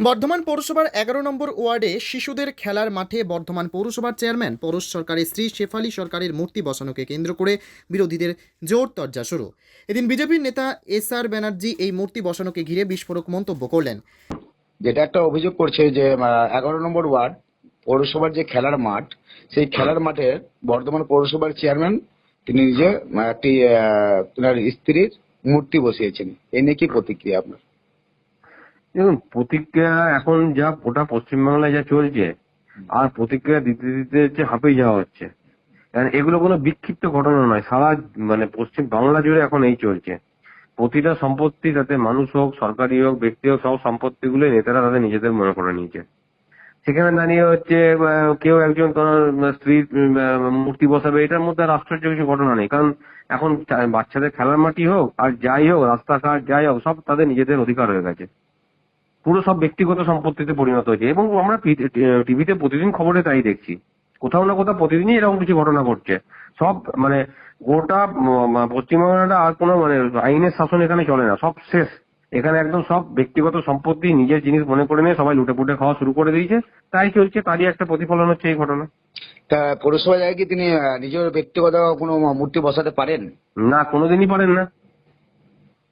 বর্ধমান পৌরসভার এগারো নম্বর ওয়ার্ডে শিশুদের খেলার মাঠে বর্ধমান পৌরসভার চেয়ারম্যান পৌরস সরকারের স্ত্রী শেফালি সরকারের মূর্তি বসানোকে কেন্দ্র করে বিরোধীদের জোর তর্জা শুরু। এদিন বিজেপির নেতা এস আর ব্যানার্জি এই মূর্তি বসানোকে ঘিরে বিস্ফোরক মন্তব্য করলেন। যেটা একটা অভিযোগ করছে যে এগারো নম্বর ওয়ার্ড, পৌরসভার যে খেলার মাঠ, সেই খেলার মাঠে বর্ধমান পৌরসভার চেয়ারম্যান, তিনি নিজে একটি স্ত্রীর মূর্তি বসিয়েছেন। এই নিয়ে কি প্রতিক্রিয়া আপনার? দেখুন, প্রতিক্রিয়া এখন যা ওটা পশ্চিমবাংলায় যা চলছে, আর প্রতিক্রিয়া দিতে দিতে হচ্ছে হাঁপিয়ে যাওয়া হচ্ছে। কারণ এগুলো কোনো বিক্ষিপ্ত ঘটনা নয়, সারা মানে পশ্চিম বাংলা জুড়ে এখন এই চলছে। প্রতিটা সম্পত্তি তাতে মানুষ হোক, সরকারি হোক, ব্যক্তি হোক, সব সম্পত্তিগুলো নেতারা তাদের নিজেদের মনে করে নিয়েছে। সেখানে দাঁড়িয়ে হচ্ছে কেউ একজন কোন স্ত্রীর মূর্তি বসাবে, এটার মধ্যে আর আশ্চর্য কিছু ঘটনা নেই। কারণ এখন বাচ্চাদের খেলার মাটি হোক, আর যাই হোক, রাস্তাঘাট যাই হোক, সব তাদের নিজেদের অধিকার হয়ে গেছে। পুরো সব ব্যক্তিগত সম্পত্তিতে পরিণত হয়েছে। এবং আমরা টিভিতে প্রতিদিন খবরে তাই দেখছি। কোথাও না কোথাও প্রতিদিনই এরকম কিছু ঘটনা ঘটছে। সব মানে গোটা পশ্চিমবাংলাটা আর কোনো মানে আইনের শাসন এখানে চলে না। সব শেষ। এখানে একদম সব ব্যক্তিগত সম্পত্তি নিজের জিনিস মনে করে নিয়ে সবাই লুটে পুটে খাওয়া শুরু করে দিয়েছে। তাই চলছে তারই একটা প্রতিফলন হচ্ছে এই ঘটনা। তা পৌরসভা জায়গায় কি তিনি নিজের ব্যক্তিগত কোনো মূর্তি বসাতে পারেন? না কোনোদিনই পারেন না।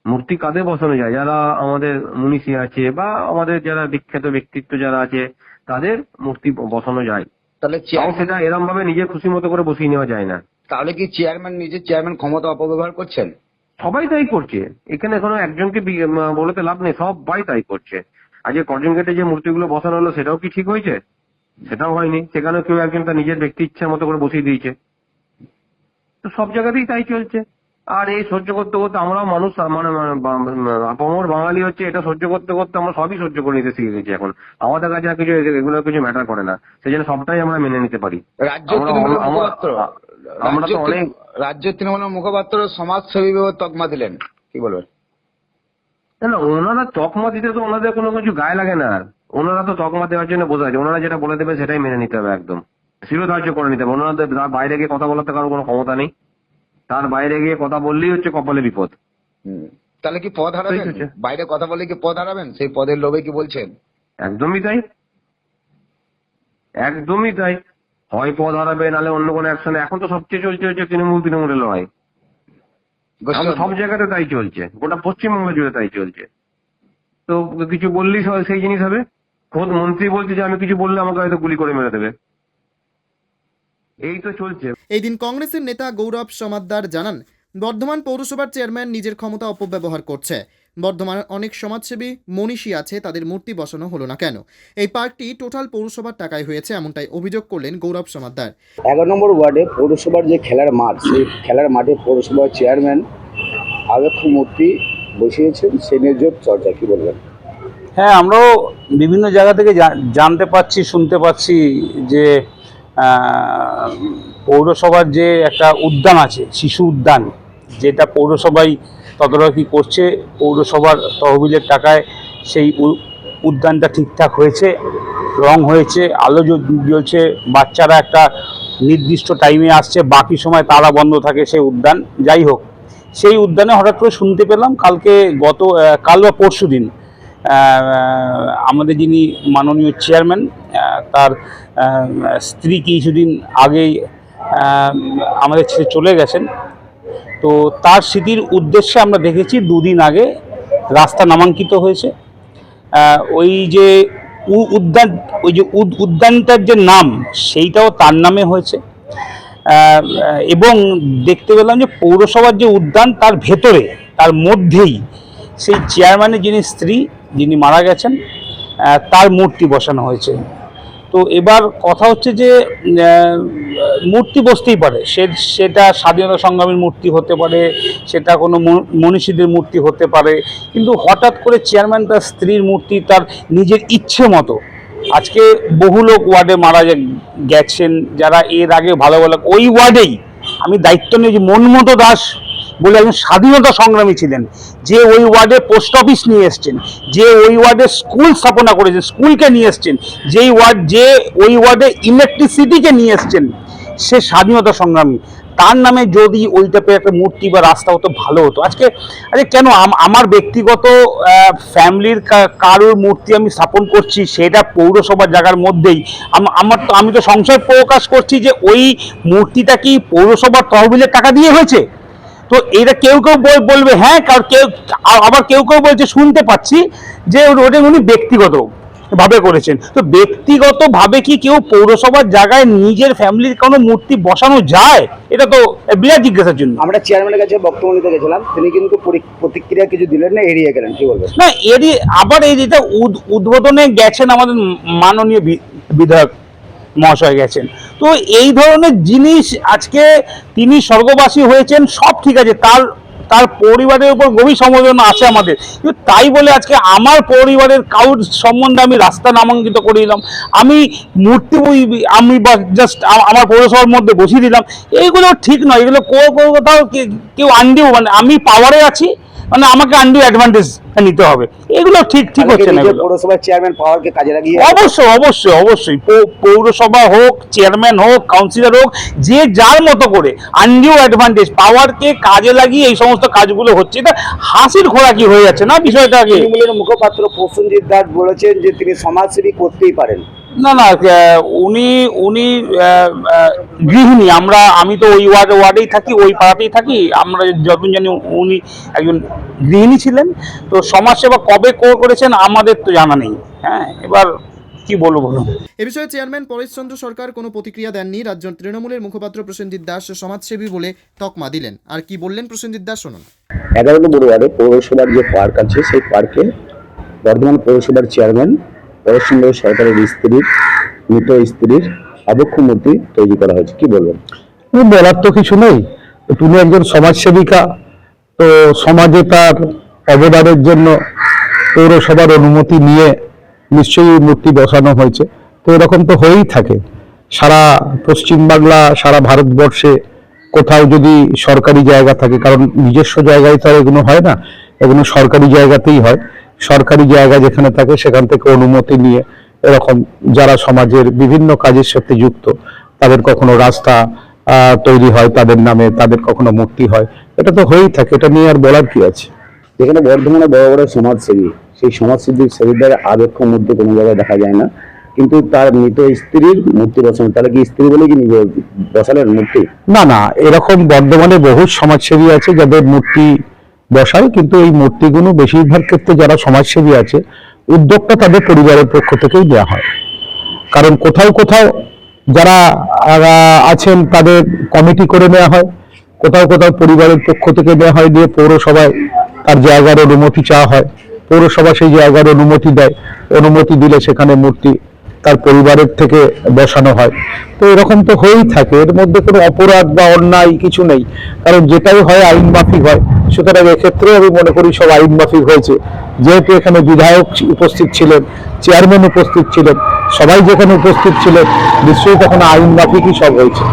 মূর্তি কাদের বসানো যায়? যারা আমাদের মনীষী আছে বা আমাদের যারা বিখ্যাত ব্যক্তিত্ব যারা আছে তাদের মূর্তি বসানো যায়। তাহলে সেটা এরম ভাবে নিজের খুশি মতো করে বসিয়ে নেওয়া যায় না। তাহলে কি চেয়ারম্যান নিজের চেয়ারম্যান ক্ষমতা অপব্যবহার করছেন? সবাই তাই করছে। এখানে কোনো একজনকে বলতে লাভ নেই সবাই তাই করছে। আজকে কর্জন গেটে যে মূর্তিগুলো বসানো হলো সেটাও কি ঠিক হয়েছে? সেটাও হয়নি। সেখানে কেউ একজন তার নিজের ব্যক্তি ইচ্ছার মতো করে বসিয়ে দিয়েছে। তো সব জায়গাতেই তাই চলছে। আর এই সহ্য করতে করতে আমরাও মানুষ মানে মানে বা- আপামর বাঙালি হচ্ছে এটা সহ্য করতে করতে আমরা সবই সহ্য করে নিতে শিখে গেছি এখন। আমাদের কাছে আর কিছু এগুলো কিছু ম্যাটার করে না। সেই জন্য সবটাই আমরা মেনে নিতে পারি। রাজ্য আমরা- তো অনেক রাজ্য তৃণমূলের মুখপাত্র সমাজসেবী তকমা দিলেন। কি বলবেন? না ওনারা তকমা দিতে তো ওনাদের কোনো কিছু গায়ে লাগে না। ওনারা তো তকমা দেওয়ার জন্য বোঝা যায়। ওনারা যেটা বলে দেবে সেটাই মেনে নিতে হবে একদম। শিরোধার্য করে নিতে হবে। ওনাদের তার বাইরে গিয়ে কথা বলাতে কারও কোনো ক্ষমতা নেই। তার বাইরে গিয়ে কথা বললেই হচ্ছে কপালে বিপদ। হুম। তাহলে কি পদ হারাবেন? বাইরে কথা বলে কি পদ হারাবেন? সেই পদের লোভে কি বলছেন? একদমই তাই। একদমই তাই। হয় পদ হারাবে নাহলে অন্য কোনো অ্যাকশন এখন তো সবচেয়ে চলছে হচ্ছে তৃণমূল তৃণমূলের লড়াই। সব জায়গাতে তাই চলছে। গোটা পশ্চিমবঙ্গ জুড়ে তাই চলছে। তো কিছু বললেই সেই জিনিস হবে। খোদ মন্ত্রী বলছে যে আমি কিছু বললে আমাকে হয়তো গুলি করে মেরে দেবে। এই তো চলছে। এই দিন কংগ্রেসের নেতা গৌরব সমাদ্দার জানান বর্ধমান পৌরসভার চেয়ারম্যান নিজের ক্ষমতা অপব্যবহার করছে। বর্ধমান অনেক সমাজসেবী মনীষী আছে তাদের মূর্তি বসানো হলো না কেন? এই পার্কটি টোটাল পৌরসভার টাকায় হয়েছে এমনটাই অভিযোগ করলেন গৌরব সমাদ্দার। এগারো নম্বর ওয়ার্ডে পৌরসভার যে খেলার মাঠ সেই খেলার মাঠে পৌরসভার চেয়ারম্যান আবেক্ষ মূর্তি বসিয়েছেন সে নিয়ে চর্চা কি বলবেন? হ্যাঁ আমরাও বিভিন্ন জায়গা থেকে জানতে পাচ্ছি শুনতে পাচ্ছি যে পৌরসভার যে একটা উদ্যান আছে, শিশু উদ্যান, যেটা পৌরসভাই তদারকি করছে, পৌরসভার তহবিলের টাকায় সেই উদ্যানটা ঠিকঠাক হয়েছে, রং হয়েছে, আলো জ্ব- জ্বলছে, বাচ্চারা একটা নির্দিষ্ট টাইমে আসছে, বাকি সময় তারা বন্ধ থাকে সেই উদ্যান, যাই হোক, সেই উদ্যানে হঠাৎ করে শুনতে পেলাম কালকে গত কাল বা পরশু দিন আমাদের যিনি মাননীয় চেয়ারম্যান তার স্ত্রী কিছুদিন আগেই আমাদের ছেড়ে চলে গেছেন। তো তার স্মৃতির উদ্দেশ্যে আমরা দেখেছি দুদিন আগে রাস্তা নামাঙ্কিত হয়েছে। ওই যে উদ্যান, ওই যে উদ- উদ্যানটার যে নাম, সেইটাও তার নামে হয়েছে। এবং দেখতে পেলাম যে পৌরসভার যে উদ্যান, তার ভেতরে, তার মধ্যেই সেই চেয়ারম্যানের যিনি স্ত্রী, যিনি মারা গেছেন তার মূর্তি বসানো হয়েছে। তো এবার কথা হচ্ছে যে মূর্তি বসতেই পারে। সে, সেটা স্বাধীনতা সংগ্রামীর মূর্তি হতে পারে, সেটা কোনো মনীষীদের মূর্তি হতে পারে, কিন্তু হঠাৎ করে চেয়ারম্যান তার স্ত্রীর মূর্তি তার নিজের ইচ্ছে মতো, আজকে বহু লোক ওয়ার্ডে মারা গেছেন, যারা এর আগে ভালো ভালো, ওই ওয়ার্ডেই। আমি দায়িত্ব নিয়েছি মনমতো দাস বলে একজন স্বাধীনতা সংগ্রামী ছিলেন, যে ওই ওয়ার্ডে পোস্ট অফিস নিয়ে এসছেন, যে ওই ওয়ার্ডে স্কুল স্থাপনা করেছেন, স্কুলকে নিয়ে এসছেন, যেই ওয়ার্ড, যে ওই ওয়ার্ডে ইলেকট্রিসিটিকে নিয়ে এসছেন, সে স্বাধীনতা সংগ্রামী। তার নামে যদি ওই টাইপের একটা মূর্তি বা রাস্তা হতো, ভালো হতো। আজকে, আরে কেন আমার ব্যক্তিগত ফ্যামিলির কারোর মূর্তি আমি স্থাপন করছি, সেটা পৌরসভার জায়গার মধ্যেই। আমার তো, আমি তো সংশয় প্রকাশ করছি যে ওই মূর্তিটা কি পৌরসভার তহবিলের টাকা দিয়ে হয়েছে? তো এটা কেউ কেউ বল- বলবে হ্যাঁ কারণ কেউ আবার কেউ কেউ বলছে শুনতে পাচ্ছি যে ওটা উনি ব্যক্তিগত ভাবে করেছেন। তো ব্যক্তিগত ভাবে কি কেউ পৌরসভার জায়গায় নিজের ফ্যামিলির কোনো মূর্তি বসানো যায়? এটা তো বিরাট জিজ্ঞাসার জন্য। আমরা চেয়ারম্যানের কাছে বক্তব্য নিতে গেছিলাম তিনি কিন্তু প্রতিক্রিয়া কিছু দিলেন না এড়িয়ে গেলেন কি বলবেন? না এরই আবার এই যেটা উদ- উদ্বোধনে গেছেন আমাদের মাননীয় বিধায়ক। মহাশয় গেছেন। তো এই ধরনের জিনিস আজকে তিনি স্বর্গবাসী হয়েছেন, সব ঠিক আছে, তার তার পরিবারের উপর গভীর সমবেদনা আছে আমাদের। কিন্তু তাই বলে আজকে আমার পরিবারের কাউর সম্বন্ধে আমি রাস্তা নামাঙ্কিত করে দিলাম, আমি মূর্তি আমি জাস্ট আমার পৌরসভার মধ্যে বসিয়ে দিলাম, এইগুলো ঠিক নয়, এগুলো কোথাও কেউ আন্ডিও মানে আমি পাওয়ারে আছি মানে আমাকে আন্ডিও অ্যাডভান্টেজ নিতে হবে। এগুলো ঠিক ঠিক হচ্ছে না। পৌরসভার চেয়ারম্যান পাওয়ারকে কাজে লাগিয়ে অবশ্যই অবশ্যই অবশ্যই। পৌরসভা হোক চেয়ারম্যান হোক কাউন্সিলর হোক যে যার মতো করে আনডিও অ্যাডভান্টেজ পাওয়ারকে কাজে লাগিয়ে এই সমস্ত কাজগুলো হচ্ছে এটা হাসির খোরাকি হয়ে যাচ্ছে না বিষয়টাকে? তৃণমূলের মুখপাত্র প্রসেনজিৎ দাস বলেছেন যে তিনি সমাজসেবী করতেই পারেন। না না আহ, উনি উনি গৃহিণী। আমরা আমি তো ওই ওয়ার্ডে ওয়ার্ডেই থাকি ওই পাড়াতেই থাকি। আমরা যতদিন জানি উনি একজন গৃহিণী ছিলেন। তো সমাজসেবা কবে কো- করেছেন আমাদের তো জানা নেই। হ্যাঁ এবার কি বলব বলুন? এ বিষয়ে চেয়ারম্যান পরেশচন্দ্র সরকার কোনো প্রতিক্রিয়া দেননি। রাজ্য তৃণমূলের মুখপাত্র প্রসেনজিৎ দাস সমাজসেবী বলে তকমা দিলেন। আর কি বললেন প্রসেনজিৎ দাস শুনুন। এগারো নম্বর ওয়ার্ডে পৌরসভার যে পার্ক আছে সেই পার্কে বর্ধমান পৌরসভার চেয়ারম্যান পরেশচন্দ্র সরকারের স্ত্রীর মৃত স্ত্রীর আবক্ষ মূর্তি তৈরি করা হয়েছে। কি বলবেন? বলার তো কিছু নেই। তুমি একজন সমাজসেবিকা, তো সমাজে তার অবদানের জন্য পৌরসভার অনুমতি নিয়ে নিশ্চয়ই মূর্তি বসানো হয়েছে। তো এরকম তো হয়েই থাকে। সারা পশ্চিমবাংলা, সারা ভারতবর্ষে কোথাও যদি সরকারি জায়গা থাকে, কারণ নিজস্ব জায়গায় তো এগুলো হয় না। এগুলো সরকারি জায়গাতেই হয়। সরকারি জায়গা যেখানে থাকে সেখান থেকে অনুমতি নিয়ে এরকম যারা সমাজের বিভিন্ন কাজের সাথে যুক্ত তাদের কখনো রাস্তা তৈরি হয় তাদের নামে তাদের কখনো মূর্তি হয়। এটা তো হয়েই থাকে এটা নিয়ে আর বলার কি আছে? যেখানে বর্ধমানে বড় বড় সমাজসেবী সেই সমাজসেবী সেবীদের আবেক্ষ মূর্তি কোনো জায়গায় দেখা যায় না। কিন্তু তার মৃত স্ত্রীর মূর্তি বসানো তাহলে কি স্ত্রী বলে কি নিজে বসালেন মূর্তি? না না এরকম বর্ধমানে বহু সমাজসেবী আছে যাদের মূর্তি বসায়, কিন্তু এই মূর্তিগুলো বেশিরভাগ ক্ষেত্রে যারা সমাজসেবী আছে উদ্যোগটা তাদের পরিবারের পক্ষ থেকেই দেওয়া হয়। কারণ কোথাও কোথাও যারা আছেন তাদের কমিটি করে নেওয়া হয়, কোথাও কোথাও পরিবারের পক্ষ থেকে দেওয়া হয় দিয়ে পৌরসভায় তার জায়গার অনুমতি চাওয়া হয়। পৌরসভা সেই জায়গার অনুমতি দেয়, অনুমতি দিলে সেখানে মূর্তি তার পরিবারের থেকে বসানো হয়। তো এরকম তো হয়েই থাকে, এর মধ্যে কোনো অপরাধ বা অন্যায় কিছু নেই। কারণ যেটাই হয় আইন মাফিক হয়। সুতরাং এক্ষেত্রে আমি মনে করি সব আইন মাফিক হয়েছে। যেহেতু এখানে বিধায়ক উপস্থিত ছিলেন চেয়ারম্যান উপস্থিত ছিলেন সবাই যেখানে উপস্থিত ছিলেন নিশ্চয়ই তখন আইন মাফিকই সব হয়েছে।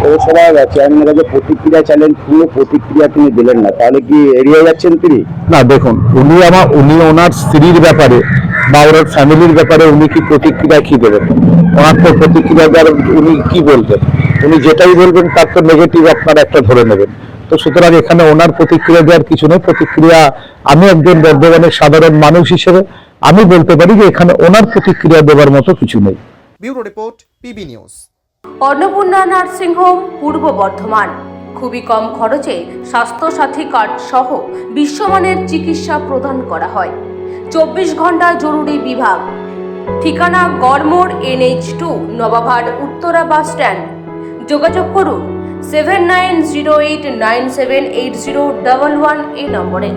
পৌরসভার চেয়ারম্যানের কাছে প্রতিক্রিয়া চাইলেন প্রতিক্রিয়া তিনি দিলেন না। তাহলে কি এড়িয়ে যাচ্ছেন তিনি? না দেখুন উনি আমার উনি ওনার স্ত্রীর ব্যাপারে বা ওনার ফ্যামিলির ব্যাপারে উনি কি প্রতিক্রিয়া কি দেবেন? ওনার তো প্রতিক্রিয়া দেওয়ার উনি কি বলবেন? উনি যেটাই বলবেন তার তো নেগেটিভ আপনারা একটা ধরে নেবেন। তো সুতরাং এখানে ওনার প্রতিক্রিয়া দেওয়ার কিছু নেই। প্রতিক্রিয়া আমি একজন বর্ধমানের সাধারণ মানুষ হিসেবে আমি বলতে পারি যে এখানে ওনার প্রতিক্রিয়া দেওয়ার মতো কিছু নেই। Bureau report PB news. Annapurna nursing home Purba Bardhaman. খুবই কম খরচে স্বাস্থ্যসাথী কার্ড সহ বিশ্বমানের চিকিৎসা প্রদান করা হয়। চব্বিশ ঘণ্টা জরুরি বিভাগ। ঠিকানা Garhmor NH two Nawabhat Uttara bus stand. যোগাযোগ করুন seven nine zero eight nine seven eight zero double one এই নম্বরে।